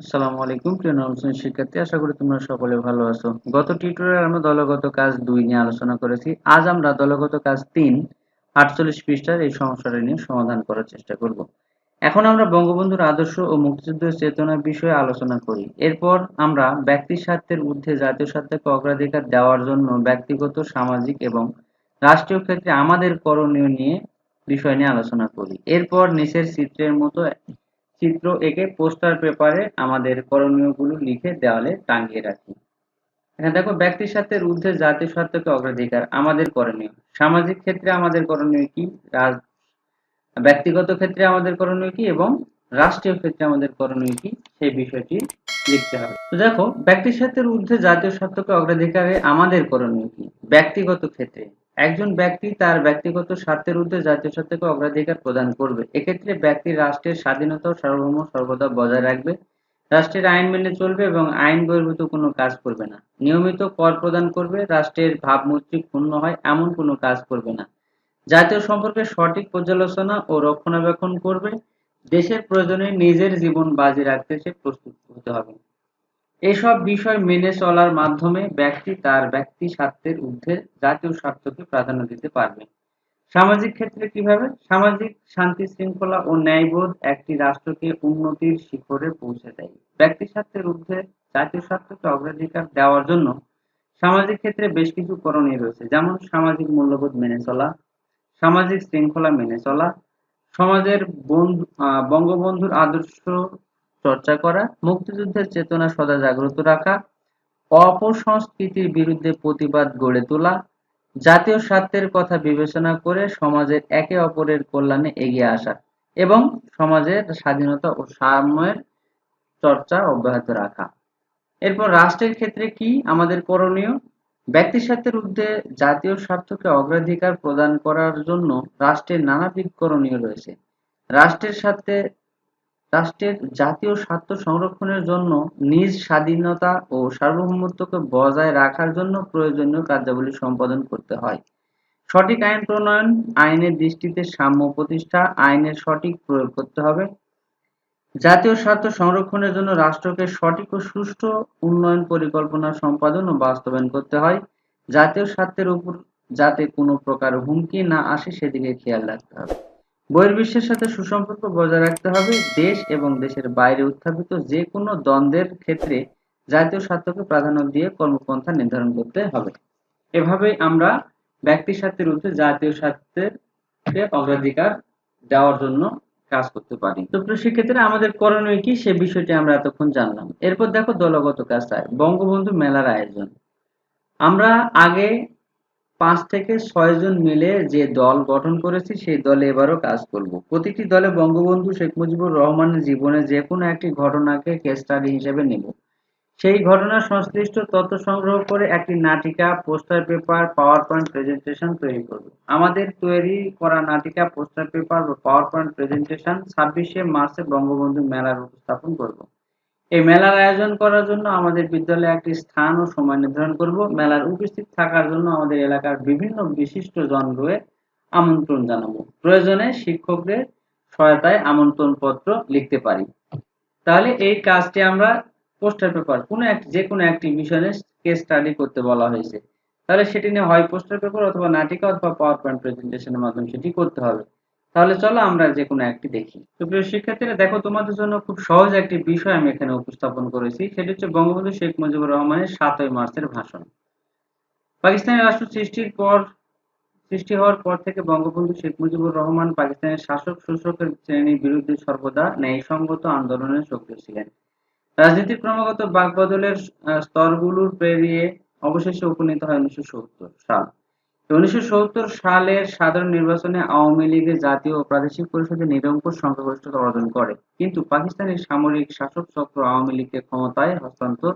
আসসালামু আলাইকুম, প্রিয় নবম শিক্ষার্থী। আশা করি তোমরা সকলে ভালো আছো। গত টিউটোরিয়ালে আমরা দলগত কাজ দুই নিয়ে আলোচনা করেছি। আজ আমরা দলগত কাজ তিন, আটচল্লিশ পৃষ্ঠার এই সমস্যাটা নিয়ে সমাধান করার চেষ্টা করব। এখন আমরা বঙ্গবন্ধুর আদর্শ ও বিষয়ে আলোচনা করি। এরপর আমরা ব্যক্তি স্বার্থের ঊর্ধ্বে জাতীয় স্বার্থকে অগ্রাধিকার দেওয়ার জন্য ব্যক্তিগত, সামাজিক এবং রাষ্ট্রীয় ক্ষেত্রে আমাদের করণীয় নিয়ে বিষয় নিয়ে আলোচনা করি। এরপর নিচের চিত্রের মতো চিত্র এঁকে পোস্টার পেপারে আমাদের করণীয়গুলো লিখে দেওয়ালে টাঙিয়ে রাখি। এখানে দেখো ব্যক্তির স্বার্থের ঊর্ধ্বে জাতীয় স্বার্থকে অগ্রাধিকার আমাদের করণীয়। সামাজিক ক্ষেত্রে আমাদের করণীয় কি? ব্যক্তিগত ক্ষেত্রে আমাদের করণীয় কি? এবং রাষ্ট্রীয় ক্ষেত্রে আমাদের করণীয় কি? সেই বিষয়টি লিখতে হবে। তো দেখো ব্যক্তির স্বার্থের ঊর্ধ্বে জাতীয় স্বার্থকে অগ্রাধিকারে আমাদের করণীয় কি? ব্যক্তিগত ক্ষেত্রে। একজন ব্যক্তি তার ব্যক্তিগত স্বার্থের ঊর্ধ্বে জাতীয় স্বার্থকে অগ্রাধিকার প্রদান করবে। এক্ষেত্রে ব্যক্তি রাষ্ট্রের স্বাধীনতা ও সার্বভৌম সর্বদা বজায় রাখবে। রাষ্ট্রের আইন মেনে চলবে এবং আইন বহির্ভূত কোনো কাজ করবে না। নিয়মিত কর প্রদান করবে, রাষ্ট্রের ভাবমূর্তি ক্ষুণ্ণ হয়, এমন কোনো কাজ করবে না। জাতীয় সম্পর্কে সঠিক পর্যালোচনা ও রক্ষণাবেক্ষণ করবে। দেশের প্রয়োজনে নিজের জীবন বাজি রাখতে সে প্রস্তুত হতে হবে। এসব বিষয় মেনে চলার মাধ্যমে ব্যক্তি তার ব্যক্তি স্বার্থের ঊর্ধ্বে জাতীয় স্বার্থকে প্রাধান্য দিতে পারবে। সামাজিক ক্ষেত্রে কীভাবে? সামাজিক শান্তি শৃঙ্খলা ও ন্যায়বোধ একটি রাষ্ট্রকে উন্নতির শিখরে পৌঁছে দেয়। ব্যক্তি স্বার্থের ঊর্ধ্বে জাতীয় স্বার্থকে অগ্রাধিকার দেওয়ার জন্য সামাজিক ক্ষেত্রে বেশ কিছু করণীয় রয়েছে। যেমন সামাজিক মূল্যবোধ মেনে চলা, সামাজিক শৃঙ্খলা মেনে চলা, সমাজের বন্ধু বঙ্গবন্ধুর আদর্শ চর্চা করা, মুক্তিযুদ্ধের চেতনা সদা জাগ্রত রাখা, অপসংস্কৃতির বিরুদ্ধে প্রতিবাদ গড়ে তোলা, জাতীয় স্বার্থের কথা বিবেচনা করে সমাজের একে অপরের কল্যাণে এগিয়ে আসা এবং সমাজের স্বাধীনতা ও সাম্যের চর্চা অব্যাহত রাখা। এরপর রাষ্ট্রের ক্ষেত্রে কি আমাদের করণীয়? ব্যক্তি স্বার্থের ঊর্ধ্বে জাতীয় স্বার্থকে অগ্রাধিকার প্রদান করার জন্য রাষ্ট্রের নানাবিধ করণীয় রয়েছে। রাষ্ট্রের সাথে রাষ্ট্রের জাতীয় স্বার্থ সংরক্ষণের জন্য নিজ স্বাধীনতা ও সার্বভৌমত্বকে বজায় রাখার জন্য প্রয়োজনীয় কার্যাবলী সম্পাদন করতে হয়। সঠিক আইন প্রণয়ন, আইনের দৃষ্টিতে সাম্য প্রতিষ্ঠা, আইনের সঠিক প্রয়োগ করতে হবে। জাতীয় স্বার্থ সংরক্ষণের জন্য রাষ্ট্রকে সঠিক ও সুষ্ঠু উন্নয়ন পরিকল্পনা সম্পাদন ও বাস্তবায়ন করতে হয়। জাতীয় স্বার্থের উপর যাতে কোনো প্রকার হুমকি না আসে, সেদিকে খেয়াল রাখতে হবে। বহির্বিশ্বের সাথে সুসম্পর্ক বজায় রাখতে হবে। দেশ এবং দেশের বাইরে উত্থাপিত যে কোনো দ্বন্দ্বের ক্ষেত্রে জাতীয় স্বার্থকে প্রাধান্য দিয়ে কর্মপন্থা নির্ধারণ করতে হবে। এভাবেই আমরা ব্যক্তি স্বার্থের ঊর্ধ্বে জাতীয় স্বার্থের অগ্রাধিকার দেওয়ার জন্য কাজ করতে পারি। তো সেক্ষেত্রে আমাদের করণীয় কি? সে বিষয়টি আমরা এতক্ষণ জানলাম। এরপর দেখো দলগত কাজ বঙ্গবন্ধু মেলার আয়োজন। আমরা আগে পাঁচ থেকে ছয় জন মিলে যে দল গঠন করেছি, সেই দলে এবারও কাজ করব। প্রতিটি দলে বঙ্গবন্ধু শেখ মুজিবুর রহমানের জীবনে যে কোনো একটি ঘটনাকে কেস স্টাডি হিসেবে নেব। সেই ঘটনার সংশ্লিষ্ট তথ্য সংগ্রহ করে একটি নাটিকা poster paper power point presentation তৈরি করব। আমাদের তৈরি করা নাটিকা পোস্টার পেপার বা পাওয়ার পয়েন্ট প্রেজেন্টেশন ছাব্বিশে মার্চে বঙ্গবন্ধু মেলার উপস্থাপন করব। এই মেলার আয়োজন করার জন্য আমাদের বিদ্যালয়ে একটি স্থান ও সময় নির্ধারণ করব। মেলার উপস্থিত থাকার জন্য আমাদের এলাকার বিভিন্ন বিশিষ্ট জনকে আমন্ত্রণ জানাব। প্রয়োজনে শিক্ষকদের সহায়তায় আমন্ত্রণ পত্র লিখতে পারি। তাহলে এই কাজটি আমরা পোস্টার পেপার, কোনো এক, যে কোনো একটি বিষয়ে কেস স্টাডি করতে বলা হয়েছে। তাহলে সেটি নিয়ে হয় পোস্টার পেপার অথবা নাটিকা অথবা পাওয়ার পয়েন্ট প্রেজেন্টেশনের মাধ্যমে সেটি করতে হবে। তাহলে চলো আমরা যে কোনো একটি দেখি। তো প্রিয় শিক্ষার্থীরা, দেখো তোমাদের জন্য খুব সহজ একটি বিষয় আমি এখানে উপস্থাপন করেছি। সেটি হচ্ছে বঙ্গবন্ধু শেখ মুজিবুর রহমানের সাতই মার্চের ভাষণ। পাকিস্তানের রাষ্ট্র সৃষ্টির পর, সৃষ্টি হওয়ার পর থেকে বঙ্গবন্ধু শেখ মুজিবুর রহমান পাকিস্তানের শাসক শোষকের শ্রেণির বিরুদ্ধে সর্বদা ন্যায়সঙ্গত আন্দোলনের সক্রিয় ছিলেন। রাজনীতির ক্রমাগত বাকবদলের স্তরগুলোর পেরিয়ে অবশেষে উপনীত হয় উনিশশো সত্তর সাল। উনিশশো সত্তর সালের সাধারণ নির্বাচনে আওয়ামী লীগের জাতীয় ও প্রাদেশিক পরিষদে নিরঙ্কুশ সংখ্যাগরিষ্ঠতা অর্জন করে। কিন্তু পাকিস্তানের সামরিক শাসক চক্র আওয়ামী লীগকে ক্ষমতায় হস্তান্তর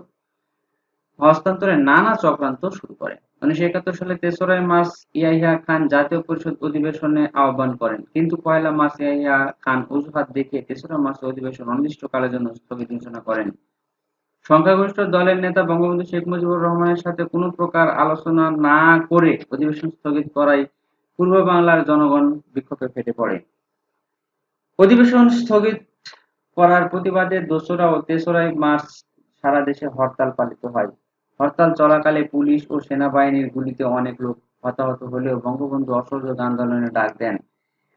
হস্তান্তরে নানা চক্রান্ত শুরু করে। উনিশশো একাত্তর সালে তেসরাই মার্চ ইয়াহিয়া খান জাতীয় পরিষদ অধিবেশনে আহ্বান করেন। কিন্তু পয়লা মার্চ ইয়াহিয়া খান অজুহাত দেখিয়ে তেসরা মার্চ অধিবেশন অনির্দিষ্টকালের জন্য স্থগিত ঘোষণা করেন। সংখ্যাগরিষ্ঠ দলের নেতা বঙ্গবন্ধু শেখ মুজিবুর রহমানের সাথে কোনো প্রকার আলোচনা না করে অধিবেশন স্থগিত করায় পূর্ব বাংলার জনগণ বিক্ষোভে ফেটে পড়ে। অধিবেশন স্থগিত করার প্রতিবাদে দোসরা ও তেসরাই মার্চ সারা দেশে হরতাল পালিত হয়। হরতাল চলাকালে পুলিশ ও সেনাবাহিনীর গুলিতে অনেক লোক হতাহত হলেও বঙ্গবন্ধু অসহযোগ আন্দোলনে ডাক দেন।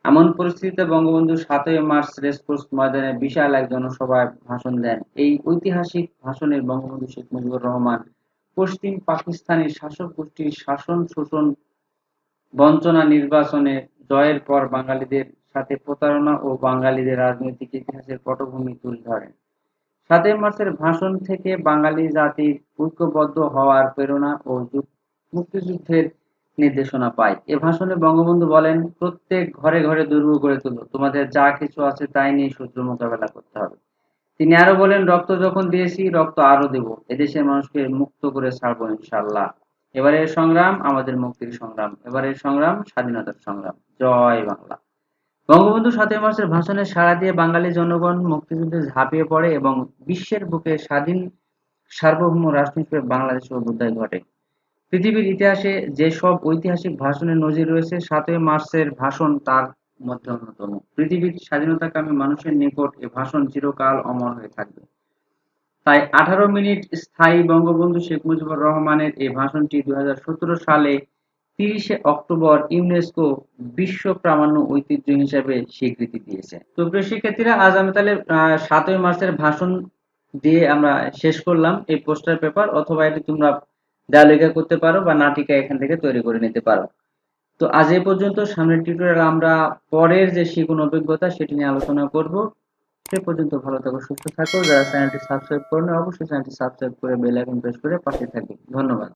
এমন পরিস্থিতিতে বঙ্গবন্ধু সাতই মার্চ রেসকোর্স ময়দানে বিশাল এক জনসভায় ভাষণ দেন। এই ঐতিহাসিক ভাষণে বঙ্গবন্ধু শেখ মুজিবুর রহমান পশ্চিম পাকিস্তানি শাসক গোষ্ঠীর শাসন শোষণ বঞ্চনা নির্বাচনে জয়ের পর বাঙালিদের সাথে প্রতারণা ও বাঙালিদের রাজনৈতিক ইতিহাসের পটভূমি তুলে ধরেন। সাতই মার্চের ভাষণ থেকে বাঙালি জাতির ঐক্যবদ্ধ হওয়ার প্রেরণা ও মুক্তিযুদ্ধের নির্দেশনা পায়। এ ভাষণে বঙ্গবন্ধু বলেন, প্রত্যেক ঘরে ঘরে দুর্গ গড়ে তোলো তোমাদের যা কিছু আছে তাই নিয়ে শত্রু মোকাবেলা করতে হবে। তিনি আরও বলেন, রক্ত যখন দিয়েছি, রক্ত আরও দেব। এদেশের মানুষকে মুক্ত করে ছাড়বো ইনশাল্লাহ এবারের সংগ্রাম আমাদের মুক্তির সংগ্রাম। এবারের সংগ্রাম স্বাধীনতার সংগ্রাম। জয় বাংলা। বঙ্গবন্ধু সাতই মার্চের ভাষণে সাড়া দিয়ে বাঙালি জনগণ মুক্তিযুদ্ধে ঝাঁপিয়ে পড়ে এবং বিশ্বের বুকে স্বাধীন সার্বভৌম রাষ্ট্র হিসেবে বাংলাদেশের অভ্যুদয় ঘটে। পৃথিবীর ইতিহাসে যেসব ঐতিহাসিক ভাষণের নজির রয়েছে, সাতই মার্চের ভাষণ তার মধ্যে অন্যতম পৃথিবীর স্বাধীনতাকামী মানুষের নিকট এ ভাষণ চিরকাল অমর হয়ে থাকবে। তাই আঠারো মিনিট স্থায়ী বঙ্গবন্ধু শেখ মুজিবুর রহমানের এই ভাষণটি দুই হাজার সতেরো সালে তিরিশে অক্টোবর ইউনেস্কো বিশ্ব প্রামাণ্য ঐতিহ্য হিসাবে স্বীকৃতি দিয়েছে। তো প্রিয় শিক্ষার্থীরা, আজ আমি তাহলে সাতই মার্চের ভাষণ দিয়ে আমরা শেষ করলাম এই পোস্টার পেপার, অথবা এটি তোমরা দেয়ালিকা করতে পারো বা নাটিকা এখান থেকে তৈরি করে নিতে পারো। তো আজ এ পর্যন্ত সামনের টিউটোরিয়াল আমরা পরের যে শিখুন অভিজ্ঞতা সেটি নিয়ে আলোচনা করব। সে পর্যন্ত ভালো থাকো, সুস্থ থাকো। যারা চ্যানেলটি সাবস্ক্রাইব করো অবশ্যই চ্যানেলটি সাবস্ক্রাইব করে বেল আইকন প্রেস করে পাশে থাকবে ধন্যবাদ।